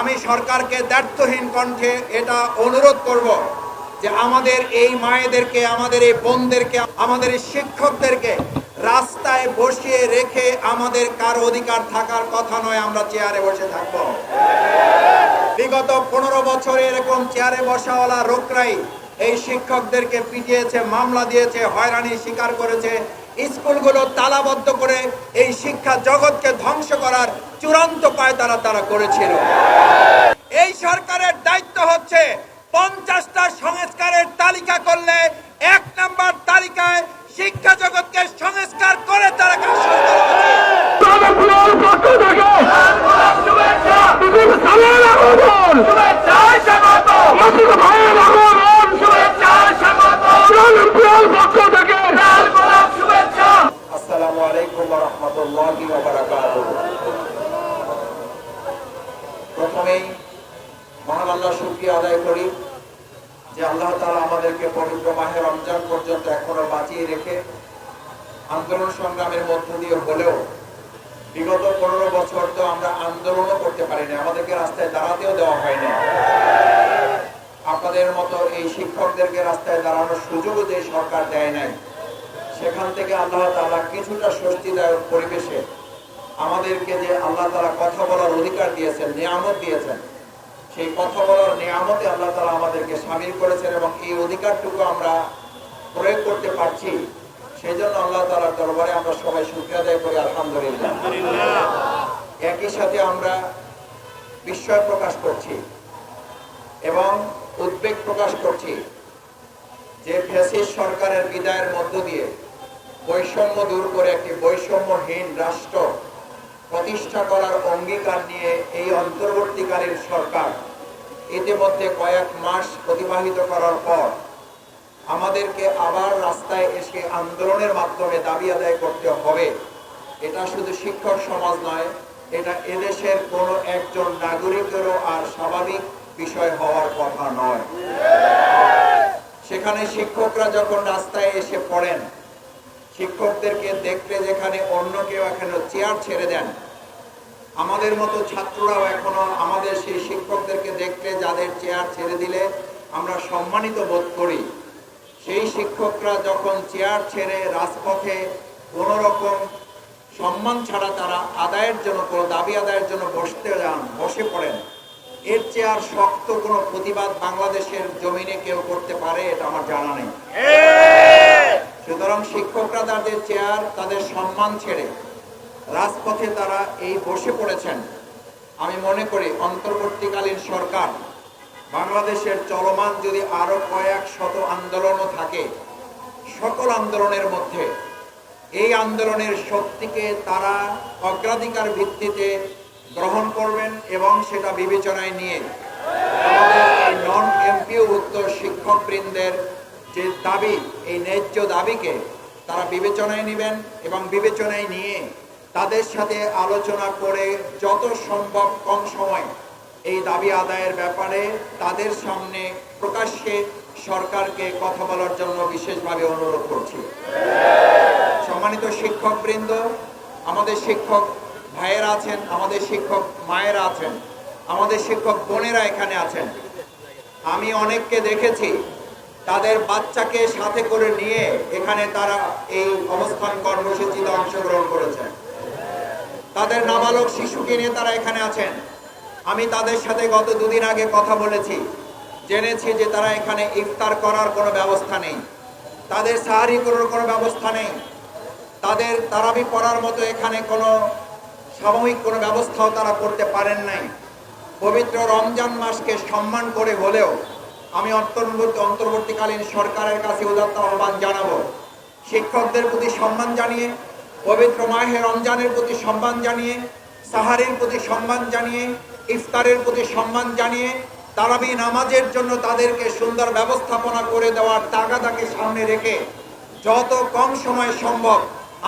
আমি সরকারকে দ্ব্যর্থহীন কণ্ঠে এটা অনুরোধ করব যে আমাদের এই মায়েদেরকে, আমাদের এই বোনদেরকে, আমাদের এই শিক্ষকদেরকে রাস্তায় বসিয়ে রেখে আমাদের কার অধিকার থাকার কথা নয়, আমরা চেয়ারে বসে থাকব। বিগত পনেরো বছরে এরকম চেয়ারে বসাওয়ালা রোকরাই এই শিক্ষকদেরকে পিটিয়েছে, মামলা দিয়েছে, হয়রানি স্বীকার করেছে। স্কুলগুলো তালাবদ্ধ করে এই শিক্ষা জগৎকে ধ্বংস করার চূড়ান্ত পায় তারা তারা করেছিল। এই সরকারের দায়িত্ব হচ্ছে পঞ্চাশটা সংস্কারের তালিকা করলে এক নাম্বার তালিকায় শিক্ষা জগৎকে সংস্কার করে তারা কাজ শুরু করা উচিত। জনপ্রিয় পক্ষ থেকে বিভিন্ন সালের আগমন মাসুদ ভাইয়ের আগমন জনপ্রিয় পক্ষ থেকে আসসালামু আলাইকুম ওয়া রাহমাতুল্লাহি ওয়া বারাকাতুহু প্রথমেই মহান আল্লাহ আদায় করি যে আল্লাহ তাআলা আমাদেরকে পবিত্র মাহে রমজান পর্যন্ত এখনও বাঁচিয়ে রেখে আন্দোলন সংগ্রামের মধ্য দিয়ে হলেও বিগত পনেরো বছর তো আমরা আন্দোলনও করতে পারিনি, আমাদেরকে রাস্তায় দাঁড়াতেও দেওয়া হয়নি। আপনাদের মতো এই শিক্ষকদেরকে রাস্তায় দাঁড়ানোর সুযোগও যে সরকার দেয় নাই, সেখান থেকে আল্লাহ তাআলা কিছুটা স্বস্তিদায়ক পরিবেশে আমাদেরকে যে আল্লাহ তাআলা কথা বলার অধিকার দিয়েছেন নিয়ামত দিয়েছেন সেই কথা বলার নিয়ামতে আল্লাহ তাআলা আমাদেরকে সামিল করেছেন এবং এই অধিকারটুকু আমরা প্রয়োগ করতে পারছি। সেই জন্য আল্লাহ তাআলার দরবারে আমরা সবাই শুকরিয়া আদায় করি আলহামদুলিল্লাহ। একই সাথে আমরা বিস্ময় প্রকাশ করছি এবং উদ্বেগ প্রকাশ করছি যে ফ্যাসিস্ট সরকারের বিদায়ের মধ্য দিয়ে বৈষম্য দূর করে একটি বৈষম্যহীন রাষ্ট্র প্রতিষ্ঠা করার অঙ্গীকার নিয়ে এই অন্তর্বর্তীকালীন সরকার ইতিমধ্যে কয়েক মাস অতিবাহিত করার পর আমাদেরকে আবার রাস্তায় এসে আন্দোলনের মাধ্যমে দাবি আদায় করতে হবে। এটা শুধু শিক্ষক সমাজ নয়, এটা এদেশের কোনো একজন নাগরিকেরও আর স্বাভাবিক বিষয় হওয়ার কথা নয়। সেখানে শিক্ষকরা যখন রাস্তায় এসে পড়েন, শিক্ষকদেরকে দেখতে যেখানে অন্য কেউ এখনও চেয়ার ছেড়ে দেন আমাদের মতো ছাত্ররাও এখনও আমাদের সেই শিক্ষকদেরকে দেখতে যাদের চেয়ার ছেড়ে দিলে আমরা সম্মানিত বোধ করি। সেই শিক্ষকরা যখন চেয়ার ছেড়ে রাজপথে কোনো রকম সম্মান ছাড়া তারা আদায়ের জন্য কোনো দাবি আদায়ের জন্য বসতে যান বসে পড়েন এর চেয়ে আর শক্ত কোনো প্রতিবাদ বাংলাদেশের জমিনে কেউ করতে পারে এটা আমার জানা নেই। সুতরাং শিক্ষকরা তাদের চেয়ার তাদের সম্মান ছেড়ে রাজপথে তারা এই বসে পড়েছেন। আমি মনে করি অন্তর্বর্তীকালীন সরকার বাংলাদেশের চলমান যদি আরও কয়েক শত আন্দোলনও থাকে, সকল আন্দোলনের মধ্যে এই আন্দোলনের শক্তিকে তারা অগ্রাধিকার ভিত্তিতে গ্রহণ করবেন এবং সেটা বিবেচনায় নিয়ে আমাদের নন এমপিওভুক্ত শিক্ষকবৃন্দের যে দাবি, এই ন্যায্য দাবিকে তারা বিবেচনায় নেবেন এবং বিবেচনায় নিয়ে তাদের সাথে আলোচনা করে যত সম্ভব কম সময় এই দাবি আদায়ের ব্যাপারে তাদের সামনে প্রকাশ্যে সরকারকে কথা বলার জন্য বিশেষভাবে অনুরোধ করছি। সম্মানিত শিক্ষকবৃন্দ, আমাদের শিক্ষক ভাইয়েরা আছেন, আমাদের শিক্ষক মায়েরা আছেন, আমাদের শিক্ষক বোনেরা এখানে আছেন। আমি অনেককে দেখেছি, তাদের বাচ্চাকে সাথে করে নিয়ে এখানে তারা এই অবস্থান কর্মসূচিতে অংশগ্রহণ করেছেন। তাদের নাবালক শিশুকে নিয়ে তারা এখানে আছেন। আমি তাদের সাথে গত দুদিন আগে কথা বলেছি। জেনেছি যে তারা এখানে ইফতার করার কোনো ব্যবস্থা নেই। তাদের সাহারি করার কোনো ব্যবস্থা নেই। তাদের তারাবি পড়ার মতো এখানে কোনো সাময়িক কোনো ব্যবস্থাও তারা করতে পারেন নাই। পবিত্র রমজান মাসকে সম্মান করে হলেও আমি অন্তর্বর্তী অন্তর্বর্তীকালীন সরকারের কাছে উদাত্ত আহ্বান জানাব। শিক্ষকদের প্রতি সম্মান জানিয়ে পবিত্র মাহে রমজানের প্রতি সম্মান জানিয়ে, সাহারের প্রতি সম্মান জানিয়ে, ইফতারের প্রতি সম্মান জানিয়ে, তারাবি নামাজের জন্য তাদেরকে সুন্দর ব্যবস্থাপনা করে দেওয়ার তাগাদাকে সামনে রেখে যত কম সময় সম্ভব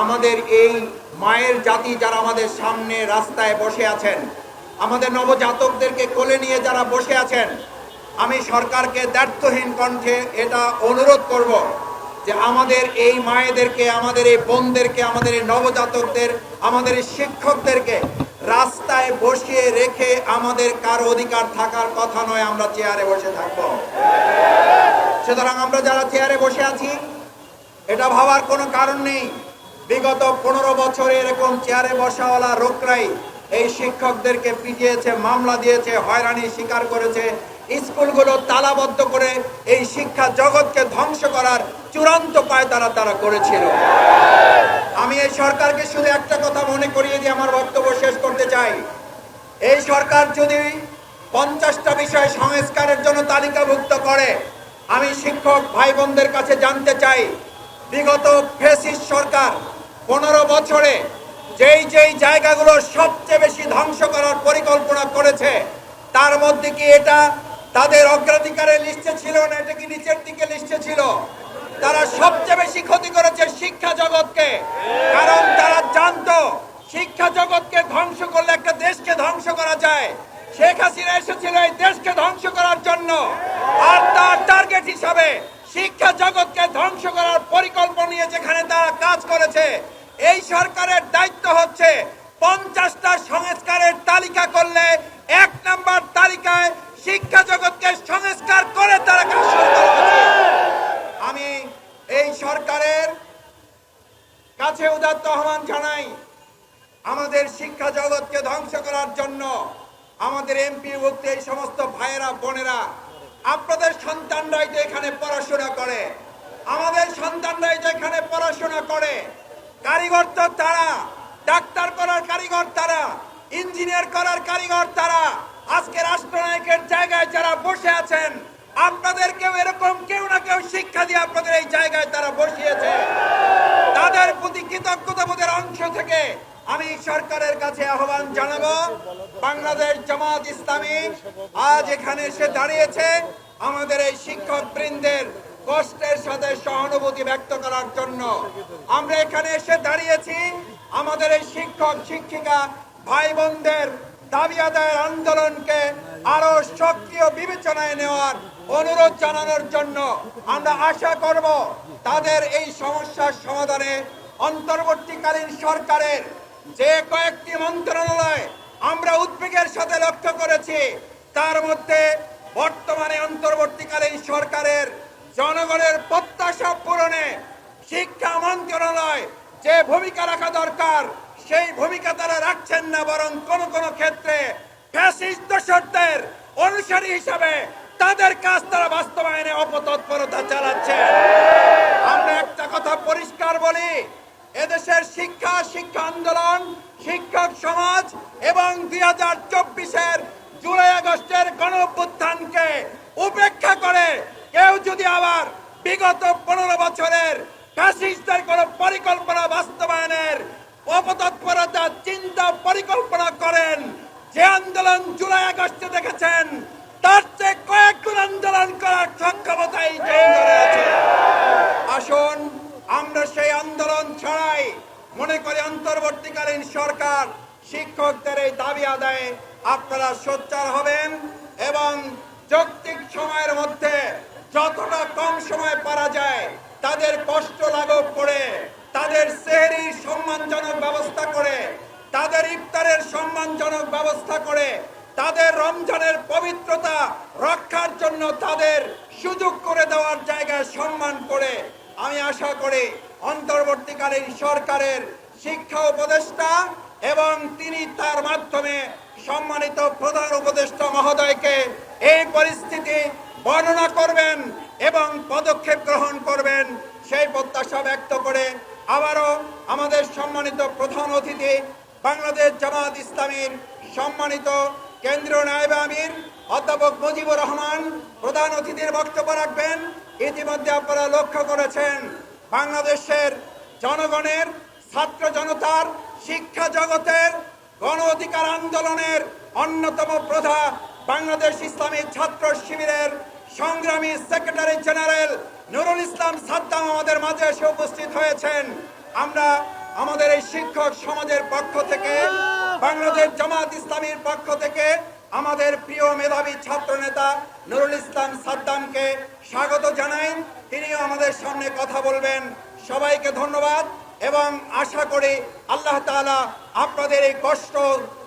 আমাদের এই মায়ের জাতি যারা আমাদের সামনে রাস্তায় বসে আছেন, আমাদের নবজাতকদেরকে কোলে নিয়ে যারা বসে আছেন, আমি সরকারকে দ্ব্যর্থহীন কণ্ঠে এটা অনুরোধ করব। যে আমাদের এই মায়েদেরকে, আমাদের এই বোনদেরকে, আমাদের এই নবজাতকদের, আমাদের এই শিক্ষকদেরকে রাস্তায় বসিয়ে রেখে আমাদের কারও অধিকার থাকার কথা নয় আমরা চেয়ারে বসে থাকব। সুতরাং আমরা যারা চেয়ারে বসে আছি, এটা ভাবার কোনো কারণ নেই। বিগত পনেরো বছরে এরকম চেয়ারে বসাওয়ালা রোকরাই এই শিক্ষকদেরকে পিটিয়েছে, মামলা দিয়েছে, হয়রানি স্বীকার করেছে। স্কুলগুলো তালাবদ্ধ করে এই শিক্ষা জগৎকে ধ্বংস করার চূড়ান্ত পায় তারা তারা করেছিল আমি এই সরকারকে শুধু একটা কথা মনে করিয়ে দিয়ে আমার বক্তব্য শেষ করতে চাই। এই সরকার যদি পঞ্চাশটা বিষয় সংস্কারের জন্য তালিকাভুক্ত করে, আমি শিক্ষক ভাই বোনদের কাছে জানতে চাই, বিগত ফেসিস সরকার পনেরো বছরে যেই যেই জায়গাগুলো সবচেয়ে বেশি ধ্বংস করার পরিকল্পনা করেছে, তার মধ্যে কি এটা তাদের অগ্রাধিকারের লিস্টে ছিল না? এটা কি নিচের দিকে লিস্টে ছিল? তারা সবচেয়ে বেশি ক্ষতি করেছে শিক্ষা জগৎকে। কারণ তারা জানতো শিক্ষা জগৎকে ধ্বংস করলে একটা দেশকে ধ্বংস করা যায়। শেখ হাসিনা এসেছিল এই দেশকে ধ্বংস করার জন্য। আর তার টার্গেট হিসাবে শিক্ষা জগৎকে ধ্বংস করার পরিকল্পনা নিয়ে যেখানে তারা কাজ করেছে, এই সরকারের দায়িত্ব হচ্ছে পঞ্চাশটা সংস্কারের তালিকা করলে এক নাম্বার তালিকায় শিক্ষা জগৎকে সংস্কার করে তারা কাজ শুরু করা। আমি এই সরকারের কাছে উদাত্ত আহ্বান জানাই, আমাদের শিক্ষা জগৎকে ধ্বংস করার জন্য আমাদের এমপি ভুক্ত এই সমস্ত ভাইয়েরা, বোনেরা, আপনাদের সন্তানরাই তো এখানে পড়াশোনা করে। আমাদের সন্তানরাই তো এখানে পড়াশোনা করে। কারিগর তো তারা, ডাক্তার করার কারিগর তারা, ইঞ্জিনিয়ার করার কারিগর তারা। আজকে রাষ্ট্রনায়কের জায়গায় যারা বসে আছেন আপনাদেরকেও এরকম কেউ না কেউ শিক্ষা দিয়ে আপনাদের এই জায়গায় তারা বসিয়েছে। তাদের প্রতি কৃতজ্ঞতাবোধের অংশ থেকে আমি সরকারের কাছে আহ্বান জানাব, বাংলাদেশ জামাত ইসলামী আজ এখানে এসে দাঁড়িয়েছে। আমাদের এই শিক্ষক বৃন্দের কষ্টের সাথে সহানুভূতি ব্যক্ত করার জন্য আমরা এখানে এসে দাঁড়িয়েছি। আমাদের এই শিক্ষক, শিক্ষিকা ভাই বোনদের দাবি আদায়ের আন্দোলনকে আরও সক্রিয় বিবেচনায় নেওয়ার অনুরোধ জানানোর জন্য আমরা আশা করব তাদের এই সমস্যার সমাধানে অন্তর্বর্তীকালীন সরকারের যে কয়েকটি মন্ত্রণালয় আমরা উদ্বেগের সাথে লক্ষ্য করেছি, তার মধ্যে বর্তমানে অন্তর্বর্তীকালীন সরকারের জনগণের প্রত্যাশা পূরণে শিক্ষা মন্ত্রণালয় যে ভূমিকা রাখা দরকার, সেই ভূমিকা তারা রাখছেন না, বরং কোন কোন ক্ষেত্রে ফ্যাসিস্ট দোসরদের অনুসারী হিসাবে তাদের কাজ তারা বাস্তবায়নে অপতৎপরতা চালাচ্ছে। আমরা একটা কথা পরিষ্কার বলি, এদেশের শিক্ষা শিক্ষা আন্দোলন, শিক্ষক সমাজ এবং দুই হাজার চব্বিশের জুলাই আগস্টের গণঅভ্যুত্থানকে উপেক্ষা করে কেউ যদি আবার বিগত পনেরো বছরের ফ্যাসিস্টদের কোন পরিকল্পনা বাস্তবায়নের অপতৎপরতা, চিন্তা পরিকল্পনা করেন, যে আন্দোলন জুলাই আগস্টে দেখেছেন তার চেয়ে কয়েক গুণ আন্দোলন করার সক্ষমতা এই আসুন, আমরা সেই আন্দোলন ছাড়াই মনে করি অন্তর্বর্তীকালীন সরকার শিক্ষকদের এই দাবি আদায়ে আপনারা সোচ্চার হবেন এবং যৌক্তিক সময়ের মধ্যে যতটা কম সময় পারা যায় তাদের কষ্ট লাঘব করে তাদের সেহরির সম্মানজনক ব্যবস্থা করে তাদের ইফতারের সম্মানজনক ব্যবস্থা করে তাদের রমজানের পবিত্রতা রক্ষার জন্য তাদের সুযোগ করে দেওয়ার জায়গায় সম্মান করে আমি আশা করি অন্তর্বর্তীকালীন সরকারের শিক্ষা উপদেষ্টা এবং তিনি তার মাধ্যমে সম্মানিত প্রধান উপদেষ্টা মহোদয়কে এই পরিস্থিতি বর্ণনা করবেন এবং পদক্ষেপ গ্রহণ করবেন সেই প্রত্যাশা ব্যক্ত করে আবারও আমাদের সম্মানিত প্রধান অতিথি বাংলাদেশ জামাত ইসলামীর সম্মানিত কেন্দ্রীয় নায়েব আমির অধ্যাপক মুজিবুর রহমান প্রধান অতিথির বক্তব্য রাখবেন। ইতিমধ্যে আপনারা লক্ষ্য করেছেন বাংলাদেশের জনগণের ছাত্র জনতার শিক্ষা জগতের গণ অধিকার আন্দোলনের অন্যতম প্রধা বাংলাদেশ ইসলামী ছাত্র শিবিরের সংগ্রামী সেক্রেটারি জেনারেল নুরুল ইসলাম সাদ্দাম আমাদের মাঝে এসে উপস্থিত হয়েছেন। আমরা আমাদের এই শিক্ষক সমাজের পক্ষ থেকে, বাংলাদেশ জামাত ইসলামীর পক্ষ থেকে আমাদের প্রিয় মেধাবী ছাত্র নেতা নুরুল ইসলাম সাদ্দামকে স্বাগত জানাই। তিনিও আমাদের সামনে কথা বলবেন। সবাইকে ধন্যবাদ। এবং আশা করি আল্লাহ তালা আপনাদের এই কষ্ট,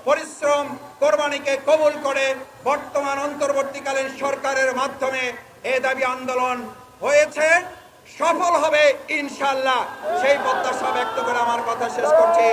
পরিশ্রম, কোরবানিকে কবুল করে বর্তমান অন্তর্বর্তীকালীন সরকারের মাধ্যমে এ দাবি আন্দোলন হয়েছে। সফল হবে ইনশাল্লাহ সেই প্রত্যাশা ব্যক্ত করে আমার কথা শেষ করছি।